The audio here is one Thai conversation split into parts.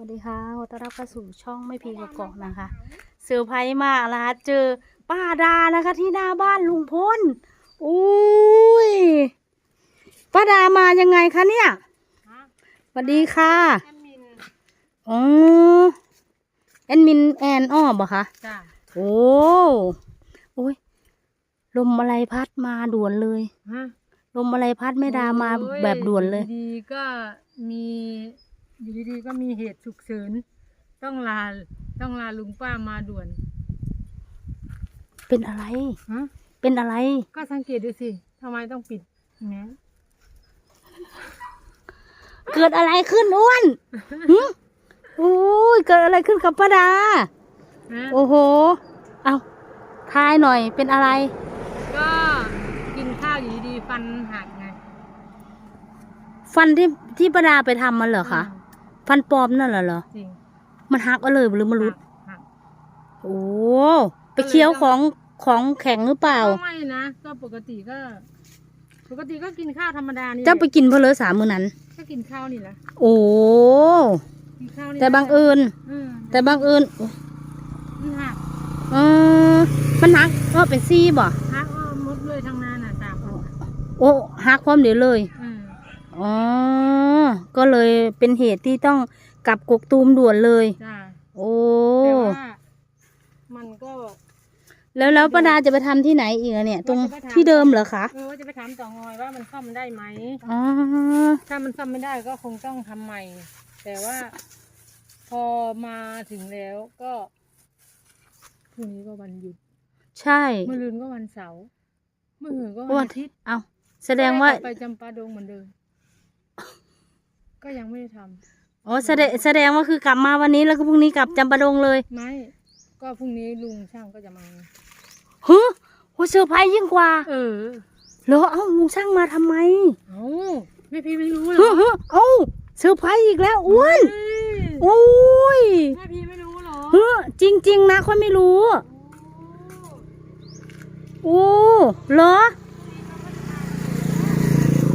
วัสดีค่ะขอต้อนรับเข้าสู่ช่องไม่พีกกอกนะคะเซอร์ไพรส์มากนะคะเจอป้าดานะคะที่หน้าบ้านลุงพลอุ้ยป้าดามายังไงคะเนี่ยสวัสดีค่ะอ๋อแอดมินแอนอ้อบ่คะจ้าโอ้โอ้ยลมอะไรพัดมาด่วนเลยฮะลมอะไรพัดไม่ดามาโอ้ยแบบด่วนเลยอดีๆก็มี อยู่ดีๆก็มีเหตุฉุกเฉินต้องลาต้องลาลุงป้ามาด่วนเป็นอะไร ฮะเป็นอะไร ก็สังเกตดูสิทำไมต้องปิดแมสเกิดอะไรขึ้นอ้วนหึโอ้ยเกิดอะไรขึ้นกับป้าดาฮะโอ้โห เอาทายหน่อย เป็นอะไร ก็กินข้าวอยู่ดีๆฟันหักไงฟันที่ที่ป้าดาไปทำมันเหรอคะ ฟันปลอมนั่นเหรอเหรอ จริงมันหักเอาเลยหรือมันรุด หักโอ้ไปเคี้ยวของของแข็งหรือเปล่า ก็ไม่นะ ก็ปกติก็ ปกติก็กินข้าวธรรมดานี่เจ้าไปกินเพลอสามมือนั้น ก็กินข้าวนี่แหละโอ้กินข้าวนี่แต่บางเอิญเออแต่บางเอิญโอ้มันหักเออมันหักก็เป็นซี่บ่หักเอาหมดเลยทั้งนั้นน่ะสามคนน่ะโอ้หักความเดียวเลย เอออ๋อ ก็เลยเป็นเหตุที่ต้องกลับกกตูมด่วนเลย จ้าโอ้แต่ว่ามันก็ แล้วแล้วป้าดาจะไปทำที่ไหนอีกอะเนี่ย ตรงว่าจะไปทำที่เดิมเหรอคะเออว่าจะไปถามต่องอยว่ามันซ่อมได้ไหม อ๋อถ้ามันซ่อมไม่ได้ก็คงต้องทำใหม่ แต่ว่า พอมาถึงแล้วก็พรุ่งนี้ก็วันหยุดใช่ เมื่อลืนก็วันเสาร์เมื่อหืนก็วัวันนอาทิตย์เอาแสดงว่าไปจำปาดงเหมือนเดิม ก็ยังไม่ได้ทำอ๋อแสดงแสดงว่าคือกลับมาวันนี้แล้วก็พรุ่งนี้กลับจำปาดงเลยไม่ก็พรุ่งนี้ลุงช่างก็จะมาเฮ้ยโหเซอร์ไพรส์ยิ่งกว่า เออเหรอเอ้าลุงช่างมาทำไมเอ้าไม่พี่ไม่รู้เหรเฮ้ยอเฮ้ยเอ้าเซอร์ไพรส์อีกแล้วอ้วนเฮ้ยโอ้ยแม่พี่ไม่รู้เหรอเฮ้ยจริง ๆ นะค่อยไม่รู้โอ้เหรอ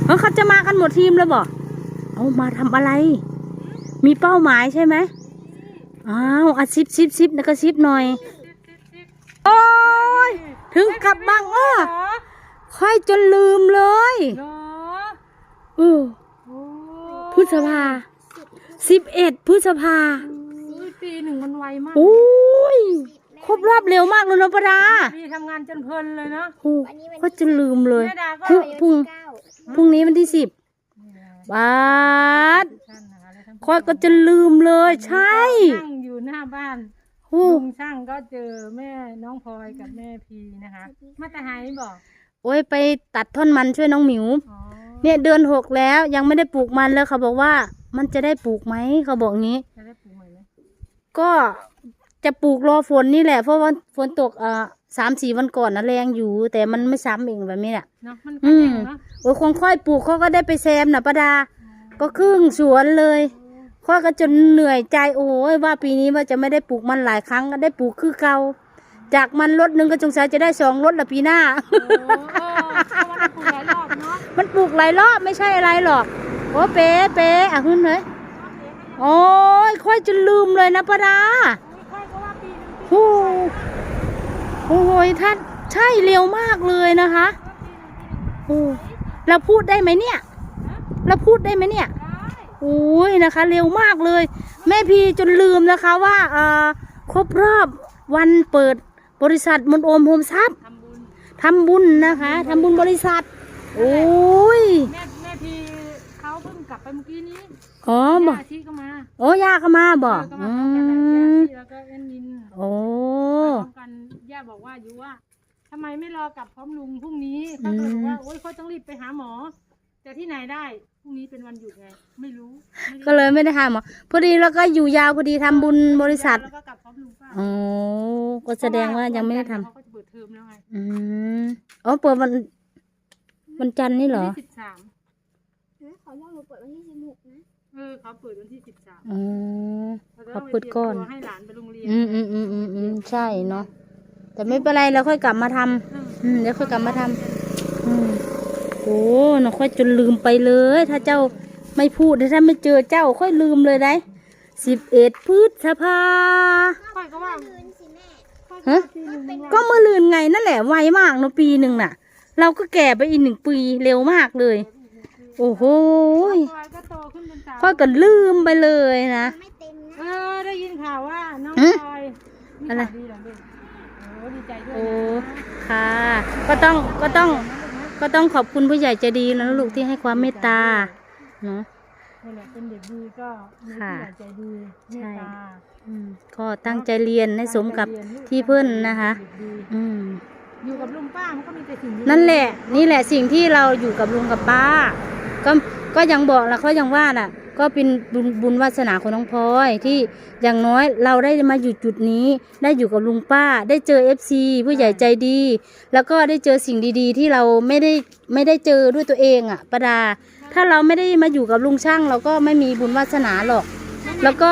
เฮ้ยเขาจะมากันหมดทีมเลยบ่ เอามาทำอะไร มีเป้าหมายใช่ไหมอ้าวอาซิบซิบซิบนะก็ซิบหน่อย โอ้ย ถึงกับบางอ้อเหรอค่อยจนลืมเลยเหรอเออโอ้พฤษภาสิบเอ็ดพฤษภาอุ้ยปีหนึ่งมันไวมากโอ้ยครบรอบเร็วมากเลยนะปะดาพี่ทำงานจนเพลินเลยเนาะโอ้ก็จะลืมเลยแม่ดาก็พรุ่งพรุ่งพรุ่งนี้วันที่สิบ บาทท่านนะคะและท่านผู้ค่อยก็จะลืมเลย ใช่นั่งอยู่หน้าบ้านโอ้ลุงช่างก็เจอแม่น้องพลอยกับแม่พีนะคะ มาแต่หายบอกโอ้ยไปตัดท่อนมันช่วยน้องหมิว อ๋อเนี่ยเดือนหกแล้วยังไม่ได้ปลูกมันเลยเขาบอกว่า มันจะได้ปลูกไหมเขาบอกงี้ จะได้ปลูกใหม่ไหมก็จะปลูกรอฝนนี่แหละ เพราะว่าฝนตกเอ่อ สามสี่วันก่อนนะแรงอยู่ แต่มันไม่ซ้ำเองแบบนี้แหละเนาะมันอืก็มเก่งเนาะโอ้ยคงค่อยปลูกเขาก็ได้ไปแซมนะประดา ก็ครึ่งสวนเลยค่อยก็จนเหนื่อยใจโอ้ยว่าปีนี้ว่าจะไม่ได้ปลูกมันหลายครั้งก็ได้ปลูกคือเก่าจากมันรถหนึ่งก็จงใจจะได้สองรถละปีหน้า โอ้เออเพราะว่าได้ปลูกหลายรอบเนาะมันปลูกหลายรอบไม่ใช่อะไรหรอก โอ้เป๊ะเป๊ะอะขึ้นเลยโอ้ยค่อยจนลืมเลยนะประดา ค่อยก็ว่าปีหนึงโอ้ โอ้โหท่านใช่เร็วมากเลยนะคะโอ้เราพูดได้ไหมเนี่ย เราพูดได้ไหมเนี่ยโอ้ยนะคะ เร็วมากเลย แม่พีจนลืมนะคะว่าเอ่อครบรอบวันเปิดบริษัทมนโอมโฮมทรัพย์ทำบุญทำบุญนะคะทำบุญบริษัท โอ้ย แม่แม่พีเขาเพิ่ง กลับไปเมื่อกี้นี้อ๋อบ่ย่าชีก็มาโอ้ย่าก็มาบ่เออก็อืมาพร้อมกันแหละย่ามชีแล้วก็เอ็นมินโอ้พร้อมกันย่าบอกว่าอยู่ว่าทำไมไม่รอกลับพร้อมลุงพรุ่งนี้เขาก็เลยบอกว่าโอ๊ยเขาต้องรีบไปหาหมอ แต่ที่ไหนได้พรุ่งนี้เป็นวันหยุดไง ไม่รู้ไม่ได้ก็เลยไม่ได้ทำหรอพอดีแล้วก็อยู่ยาวพอดีทำบุญบริษัทแล้วก็กลับพร้อมลุงป้าอ๋อก็แสดงว่ายังไม่ได้ทำเขาก็จะเปิดเทอมแล้วไงอืมอ๋อเปิดวันวันจันทร์นี่เหรอ วันที่สิบสาม ขอเล่าหนูเปิดวันที่สิบหกนะ เออเขาเปิดวันที่สิบสามอ๋อ เราจะเขาต้องไปเปิดก่อนตรียมตัวให้หลานไปโรงเรียนอืมอืมอืมอืมอืมใช่เนาะแต่ไม่เป็นไรเราค่อยกลับมาทำอืมเดี๋ยวค่อยกลับมาทำอืมโอ้เนาะค่อยจนลืมไปเลย ถ้าเจ้าไม่พูดถ้าไม่เจอเจ้าค่อยลืมเลยได้สิบเอ็ดพฤษภา ค่อยก็ว่าคืนสิแม่ค่อยฮะก็ว่าปีหนึ่งมันว่าก็เมื่อลืนไงนั่นแหละไวมากเนอะปีหนึ่งน่ะ เราก็แก่ไปอีกหนึ่งปีเร็วมากเลย โอ้โหยค่อยก็โตขึ้นเป็นสาวค่อยก็ลืมไปเลยนะ ไม่เต็มเอนะอได้ยินข่าวว่าน้องหืมพลอยมีอะไรข่าวดีเหรอลูกโอ้ดีใจด้วยโอ้นะค่ะ ก็ต้องก็ต้องก็ต้องขอบคุณผู้ใหญ่ใจดีนะลูกที่ให้ความเมตตาเนาะนั่นแหละเป็นเด็กดีก็มีค่ะผู้ใหญ่ใจดีเมตตาอืมก็ตั้งใจเรียนให้สมกับที่เพื่อนนะคะ เด็กดีอืม อยู่กับลุงป้ามันก็มีแต่สิ่งดีนั่นแหละ นี่แหละสิ่งที่เราอยู่กับลุงกับป้า ก็ก็ยังบอกแล้วเขายังว่าน่ะ ก็เป็นบุญบุญวาสนาของน้องพลอยที่อย่างน้อยเราได้มาอยู่จุดนี้ ได้อยู่กับลุงป้า ได้เจอเอฟซีผู้ใหญ่ใจดี แล้วก็ได้เจอสิ่งดีๆ ที่เราไม่ได้ไม่ได้เจอด้วยตัวเองอะประดา ถ้าเราไม่ได้มาอยู่กับลุงช่างเราก็ไม่มีบุญวาสนาหรอก แล้วก็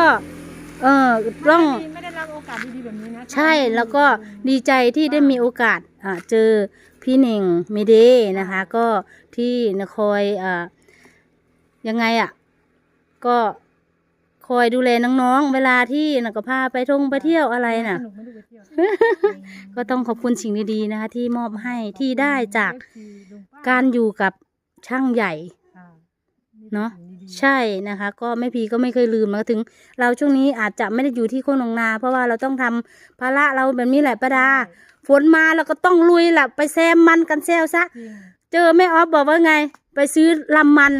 เออต้อง ไม่ได้รับโอกาสดีๆแบบนี้นะใช่แล้วก็ดีใจที่ได้มีโอกาสอ่าเจอพี่เน่งเมเดนะคะ ก็ที่นคอยอ่า ยังไงอะ ก็คอยดูแลน้องๆ เวลาที่นะก็พาไปท่องไปเที่ยวอะไรน่ะสนุกไม่ดูไปเที่ยวก็ต้องขอบคุณสิ่งดีๆนะคะ ที่มอบให้ที่ได้จากเอฟซีลุงป้การอยู่กับช่างใหญ่ ค่ะเนอะมีแต่สิ่งดีๆใช่นะคะ ก็แม่พีก็ไม่เคยลืมนะถึง เราช่วงนี้อาจจะไม่ได้อยู่ที่โคนหนองนา เพราะว่าเราต้องทำภาระเราแบบนี้แหละประดา ฝนมาเราก็ต้องลุยแหละไปแซมมันกันแซวซะ จริงเจอแม่ออฟบอกว่าไง ไปซื้อลำมัน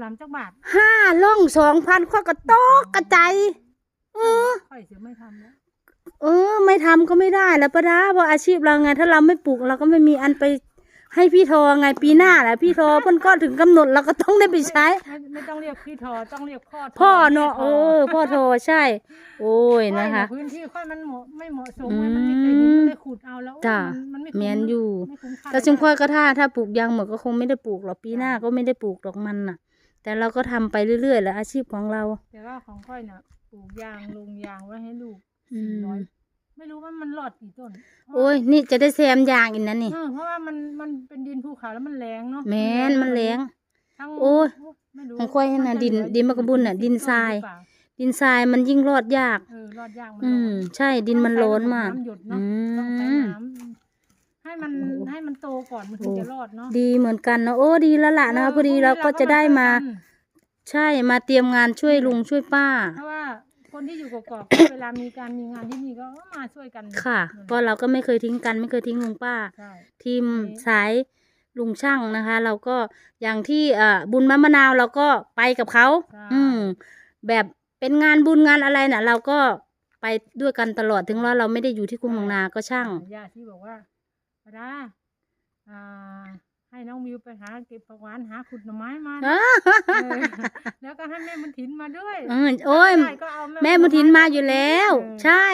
โอ้ลำจักบาทห้าล่องสองพันข้อก็ตอกกระจายเออ ค่อยเสียไม่ทำแล้วเออ ไม่ทำก็ไม่ได้แล้วประดาเพราะอาชีพเราไง ถ้าเราไม่ปลูกเราก็ไม่มีอันไปให้พี่ทอไงปีหน้าแหละพี่ทอเพิ่นก็ถึงกำหนดเราก็ต้องได้ไปใช้ ไม่ไม่ต้องเรียกพี่ทอต้องเรียกพ่อทพ่อเนาะแม่ทเออ พ่อโทรใช่ โอ้ยค่อยนะคะเยพื้นที่ค่อยมันเหมาะไม่เหมาะสมอืมไงมันมีแต่หินมันเลยขุดเอาแล้วจ้ะมันมันไม่แมนอยู่ ไม่คุ้มค่าแต่ซึ่งค่อยก็ถ้าถ้าปลูกยางหมดก็คงไม่ได้ปลูกหรอกปีหน้าก็ไม่ได้ปลูกดอกมันน่ะ แต่เราก็ทำไปเรื่อยๆแหละอาชีพของเรา แต่ว่าของค่อยน่ะปลูกยางลงยางไว้ให้ลูกอืสี่ม ร้อยไม่รู้ว่ามันหลอดกี่ต้นโอ้ยนี่จะได้แซมยางอีกนะนี่ เออเพราะว่ามันมันเป็นดินภูเขาแล้วมันแรงเนาะแมนมันแรง ทั้งโอ้ยไม่รู้ของค่อยนั่นน่ะดินมัจะเหลือดินมะกะบุนน่ะสิบดินทรายต้หอเปล่ดินทรายมันยิ่งรอดยาก เออรอดยากมันอืม ใช่ดินมันร้อนมากน้ำหยดอืเนาะต้องใช้ม น้ำ ให้มันโอ้โหให้มันโตก่อนมันถึงโอ้จะรอดเนาะดีเหมือนกันเนอะโอ้ดีแล้วล่ะนะคะพอดีเราก็จะได้มา ใช่มาเตรียมงานช่วยลุงช่วยป้า เพราะว่าคนที่อยู่กอกๆเวลามีการมีงานที่นี่ก็มาช่วยกันค่ะนั่นแหก็ละเราก็ไม่เคยทิ้งกันไม่เคยทิ้งลุงป้าใช่ทีมนี่สายลุงช่างนะคะ เราก็อย่างที่เอ่อบุญมะมะนาวเราก็ไปกับเขาใช่อืมแบบเป็นงานบุญงานอะไรน่ะ เราก็ไปด้วยกันตลอดถึงว่าเราไม่ได้อยู่ที่กรุงหนองนาก็ช่างย่าที่บอกว่า ปาดาอ่าให้น้องมิวไปหาเก็บผักหวานหาขุดหน่อไม้มานะอ้าเออแล้วก็ให้แม่บุญถินมาด้วยเออโอ้ยได้ก็เอาแม่บุญถินมาอยู่แล้วเออใช่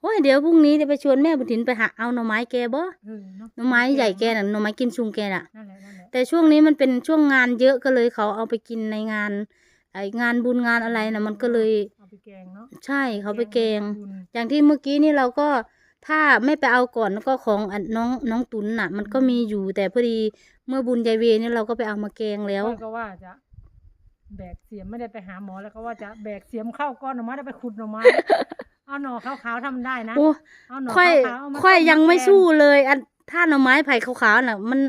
โอ้ยเดี๋ยวพรุ่งนี้จะไปชวนแม่บุญถินไปหาเอาหน่อไม้แกบ่เออเนาะหน่อไม้ใหญ่แกน่ะหน่อไม้กิมซุงแกน่ะ นั่นแหละนั่นแหละแต่ช่วงนี้มันเป็นช่วงงานเยอะก็เลยเขาเอาไปกินในงานไองานบุญงานอะไรนะมันก็เลย เอาไปแกงเนาะใช่เขาไปแกง บุญอย่างที่เมื่อกี้นี่เราก็ ถ้าไม่ไปเอาก่อนแล้วก็ของอันน้องน้องตุนน่ะ มันก็มีอยู่แต่พอดีเมื่อบุญยายเวนี่เราก็ไปเอามาแกงแล้วข้อยก็ว่าจะ แบกเสียมไม่ได้ไปหาหมอแล้วก็ว่าจะแบกเสียมเข้าก้อนหน่อไม้ได้ไปขุดหน่อไม้ เอาหน่อขาวๆทำได้นะ โอ้เอาหน่อค่อยขาวๆเอามาค่อยต้ยังไม่แกสู้เลย อันถ้าหน่อไม้ไผ่ขาวๆน่ะ มัน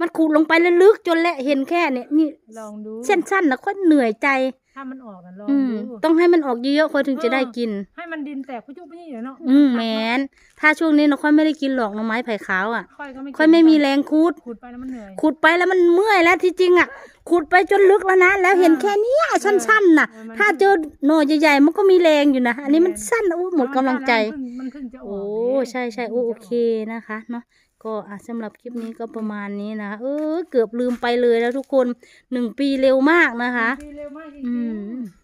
มันขูดลงไปลึกๆจนแหละเห็นแค่เนี่ยนี่ลองดูเส้นสั้นนะค่อยเหนื่อยใจ ถ้ามันออกนะลองอืม ดูต้องให้มันออกเยอะๆค่อยถึงจะได้กิน ให้มันดินแตกพุจุพุจิเนาะอืมแมนถ้าช่วงนี้เราค่อยไม่ได้กินหรอกหน่อไม้ไผ่ขาวอะ ค่อยก็ไม่ค่อยไม่มีแรงคูด ขุดไปแล้วมันเหนื่อย ขุดไปแล้วมันเมื่อยแล้วที่จริงอะ ขุดไปจนลึกแล้วนะ แล้วเห็นเออแค่เนี้ยสั้นๆน่ะ เออมัน ถ้าเจอหน่อใหญ่ๆมันก็มีแรงอยู่นะอันนี้มันสั้นโอ้หมดกำลังใจมันเพิ่งจะออกโอ้เนี่ยใช่ใช่โอ้โอเคนะคะเนาะ ก็อะสำหรับคลิปนี้ก็ประมาณนี้นะเออ เกือบลืมไปเลยแล้วทุกคนหนึ่งปีเร็วมากนะคะ ปีเร็วมากจริงอืๆม